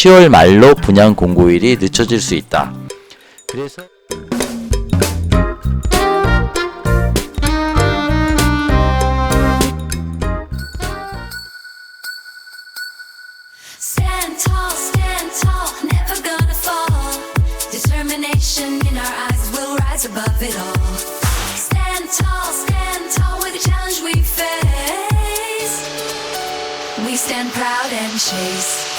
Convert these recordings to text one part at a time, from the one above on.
10월 말로 분양 공고일이 늦춰질 수 있다. 그래서 chase.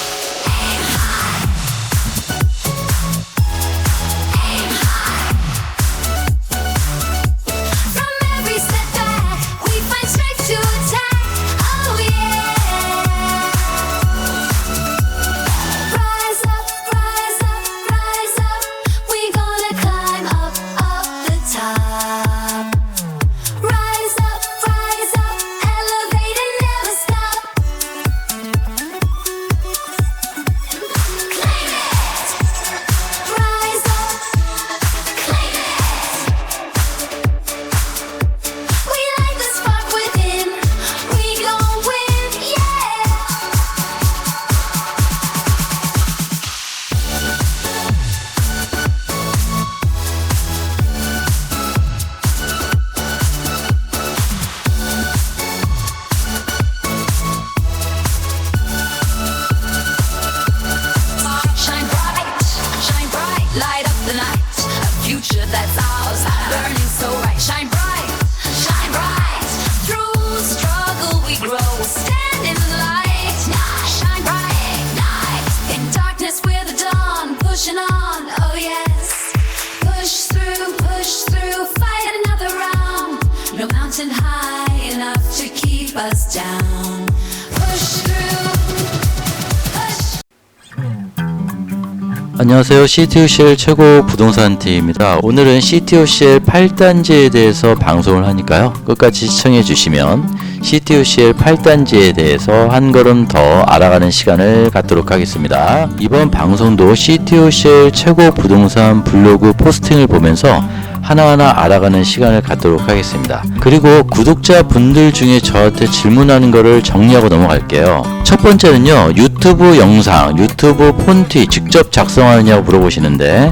안녕하세요. CTOCL 최고 부동산 팀입니다. 오늘은 CTOCL 8단지에 대해서 방송을 하니까요. 끝까지 시청해 주시면 CTOCL 8단지에 대해서 한 걸음 더 알아가는 시간을 갖도록 하겠습니다. 이번 방송도 CTOCL 최고 부동산 블로그 포스팅을 보면서 하나하나 알아가는 시간을 갖도록 하겠습니다. 그리고 구독자 분들 중에 저한테 질문하는 거를 정리하고 넘어갈게요. 첫 번째는요, 유튜브 영상, 유튜브 폰트 직접 작성하느냐고 물어보시는데,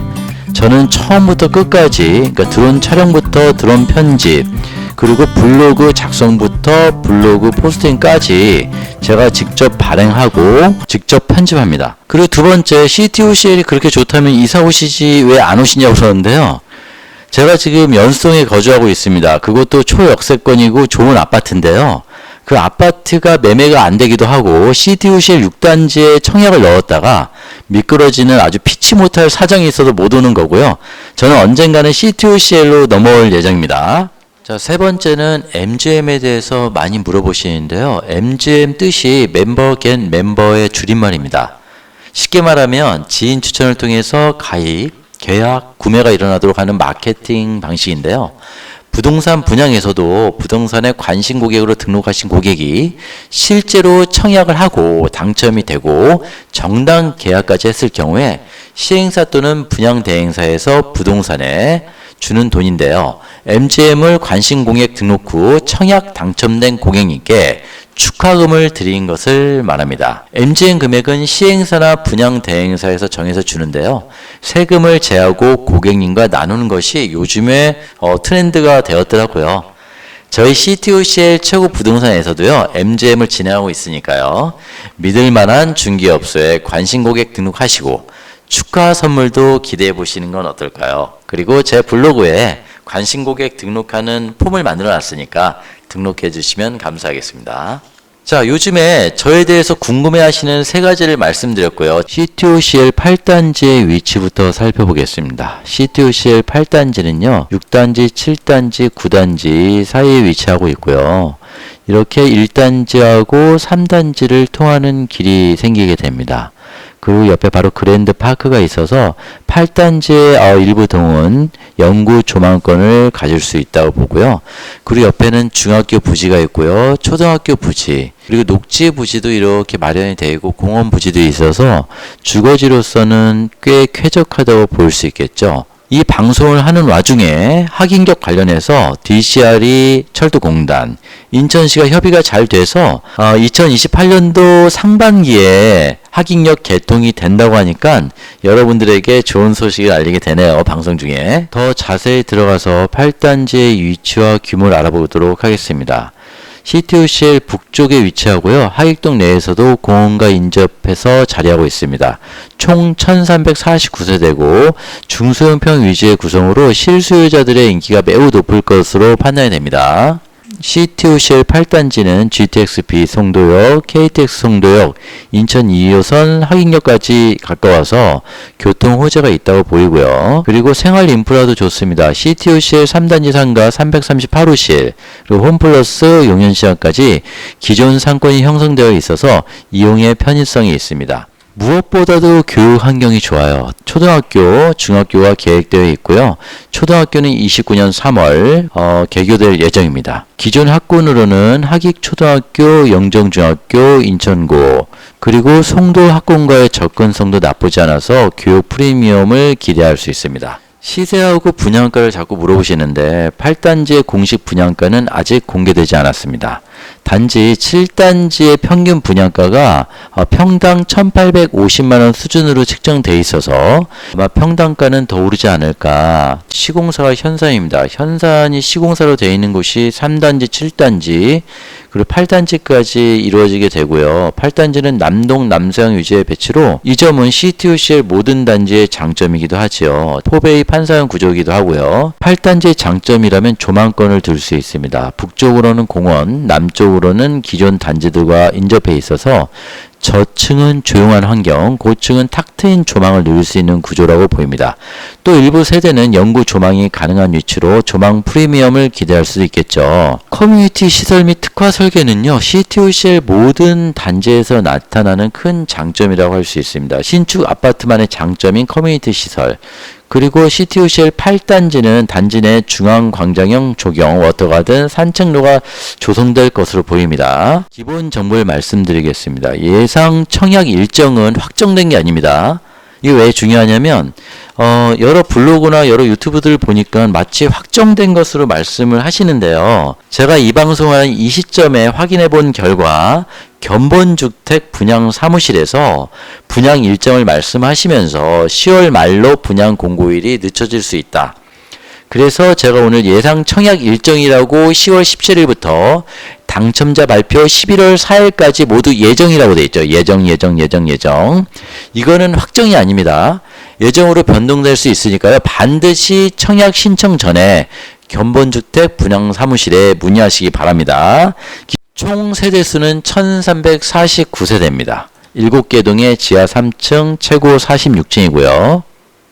저는 처음부터 끝까지, 그러니까 드론 촬영부터 드론 편집, 그리고 블로그 작성부터 블로그 포스팅까지 제가 직접 발행하고 직접 편집합니다. 그리고 두 번째, CTOCL이 그렇게 좋다면 이사 오시지 왜 안 오시냐고 그러는데요. 제가 지금 연수동에 거주하고 있습니다. 그것도 초역세권이고 좋은 아파트인데요. 그 아파트가 매매가 안 되기도 하고 CTOCL 6단지에 청약을 넣었다가 미끄러지는 아주 피치 못할 사정이 있어도 못 오는 거고요. 저는 언젠가는 CTOCL로 넘어올 예정입니다. 자, 세 번째는 MGM에 대해서 많이 물어보시는데요. MGM 뜻이 멤버 겐 멤버의 줄임말입니다. 쉽게 말하면 지인 추천을 통해서 가입, 계약, 구매가 일어나도록 하는 마케팅 방식인데요. 부동산 분양에서도 부동산에 관심 고객으로 등록하신 고객이 실제로 청약을 하고 당첨이 되고 정당 계약까지 했을 경우에 시행사 또는 분양 대행사에서 부동산에 주는 돈인데요. MGM을 관심 고객 등록 후 청약 당첨된 고객님께 축하금을 드린 것을 말합니다. MGM 금액은 시행사나 분양 대행사에서 정해서 주는데요. 세금을 제하고 고객님과 나누는 것이 요즘에 어, 트렌드가 되었더라고요. 저희 CTOCL 최고 부동산에서도요, MGM을 진행하고 있으니까요. 믿을 만한 중개업소에 관심 고객 등록하시고 축하 선물도 기대해 보시는 건 어떨까요? 그리고 제 블로그에 관심 고객 등록하는 폼을 만들어 놨으니까 등록해 주시면 감사하겠습니다. 자, 요즘에 저에 대해서 궁금해 하시는 세 가지를 말씀드렸고요. CTOCL 8단지의 위치부터 살펴보겠습니다. CTOCL 8단지는요, 6단지, 7단지, 9단지 사이에 위치하고 있고요. 이렇게 1단지하고 3단지를 통하는 길이 생기게 됩니다. 그리고 옆에 바로 그랜드 파크가 있어서 8단지의 어, 일부 동은 연구 조망권을 가질 수 있다고 보고요. 그리고 옆에는 중학교 부지가 있고요. 초등학교 부지, 그리고 녹지 부지도 이렇게 마련이 되어 있고 공원 부지도 있어서 주거지로서는 꽤 쾌적하다고 볼 수 있겠죠. 이 방송을 하는 와중에 학인격 관련해서 DCR이 철도공단, 인천시가 협의가 잘 돼서 2028년도 상반기에 학인력 개통이 된다고 하니까 여러분들에게 좋은 소식을 알리게 되네요. 방송 중에. 더 자세히 들어가서 8단지의 위치와 규모를 알아보도록 하겠습니다. CTOCL 북쪽에 위치하고요. 하익동 내에서도 공원과 인접해서 자리하고 있습니다. 총 1349세대고 중소형평 위주의 구성으로 실수요자들의 인기가 매우 높을 것으로 판단이 됩니다. CTOCL 8단지는 GTX-B 송도역, KTX 송도역, 인천 2호선 확인역까지 가까워서 교통 호재가 있다고 보이고요. 그리고 생활 인프라도 좋습니다. CTOCL 3단지 상가 338호실, 그리고 홈플러스 용현시장까지 기존 상권이 형성되어 있어서 이용의 편의성이 있습니다. 무엇보다도 교육 환경이 좋아요. 초등학교, 중학교가 계획되어 있고요. 초등학교는 29년 3월 어, 개교될 예정입니다. 기존 학군으로는 학익 초등학교, 영정중학교, 인천고 그리고 송도 학군과의 접근성도 나쁘지 않아서 교육 프리미엄을 기대할 수 있습니다. 시세하고 분양가를 자꾸 물어보시는데 8단지의 공식 분양가는 아직 공개되지 않았습니다. 단지 7단지의 평균 분양가가 어, 평당 1,850만원 수준으로 책정돼 있어서 아마 평당가는 더 오르지 않을까. 시공사가 현산입니다. 현산이 시공사로 되어 있는 곳이 3단지, 7단지, 그리고 8단지까지 이루어지게 되고요. 8단지는 남동, 남서양 위주의 배치로 이 점은 CTOCL 모든 단지의 장점이기도 하지요. 포베이 판사형 구조이기도 하고요. 8단지의 장점이라면 조망권을 들 수 있습니다. 북쪽으로는 공원, 남쪽으로는 기존 단지들과 인접해 있어서 저층은 조용한 환경, 고층은 탁 트인 조망을 누릴 수 있는 구조라고 보입니다. 또 일부 세대는 영구 조망이 가능한 위치로 조망 프리미엄을 기대할 수도 있겠죠. 커뮤니티 시설 및 특화 설계는요, CTOCL 모든 단지에서 나타나는 큰 장점이라고 할 수 있습니다. 신축 아파트만의 장점인 커뮤니티 시설, 그리고 CTOCL 8단지는 단지 내 중앙 광장형 조경, 워터가든, 산책로가 조성될 것으로 보입니다. 기본 정보를 말씀드리겠습니다. 예상 청약 일정은 확정된 게 아닙니다. 이게 왜 중요하냐면 어, 여러 블로그나 여러 유튜브들 보니까 마치 확정된 것으로 말씀을 하시는데요. 제가 이 방송을 이 시점에 확인해 본 결과 견본주택 분양 사무실에서 분양 일정을 말씀하시면서 10월 말로 분양 공고일이 늦춰질 수 있다. 그래서 제가 오늘 예상 청약 일정이라고 10월 17일부터 당첨자 발표 11월 4일까지 모두 예정이라고 돼 있죠. 예정, 예정, 예정, 예정. 이거는 확정이 아닙니다. 예정으로 변동될 수 있으니까요. 반드시 청약 신청 전에 견본주택 분양 사무실에 문의하시기 바랍니다. 총 세대수는 1349세대입니다. 7개 동의 지하 3층, 최고 46층이고요.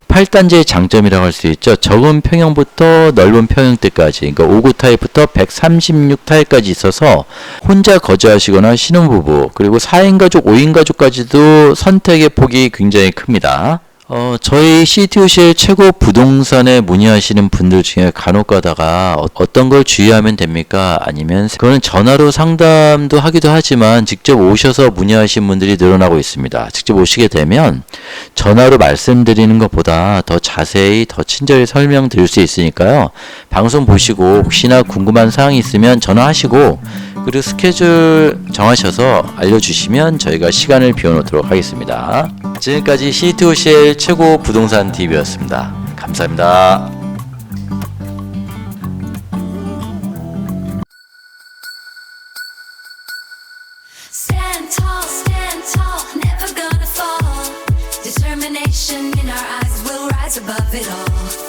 8단지의 장점이라고 할 수 있죠. 적은 평형부터 넓은 평형대까지, 그러니까 5구 타입부터 136 타입까지 있어서 혼자 거주하시거나 신혼부부, 그리고 4인 가족, 5인 가족까지도 선택의 폭이 굉장히 큽니다. 어, 저희 CTOC의 최고 부동산에 문의하시는 분들 중에 간혹 가다가 어- 어떤 걸 주의하면 됩니까? 아니면 그거는 전화로 상담도 하기도 하지만 직접 오셔서 문의하신 분들이 늘어나고 있습니다. 직접 오시게 되면 전화로 말씀드리는 것보다 더 자세히 더 친절히 설명드릴 수 있으니까요. 방송 보시고 혹시나 궁금한 사항이 있으면 전화하시고 그리고 스케줄 정하셔서 알려주시면 저희가 시간을 비워놓도록 하겠습니다. 지금까지 CTOCL 최고 부동산 TV였습니다. 감사합니다. Above it all.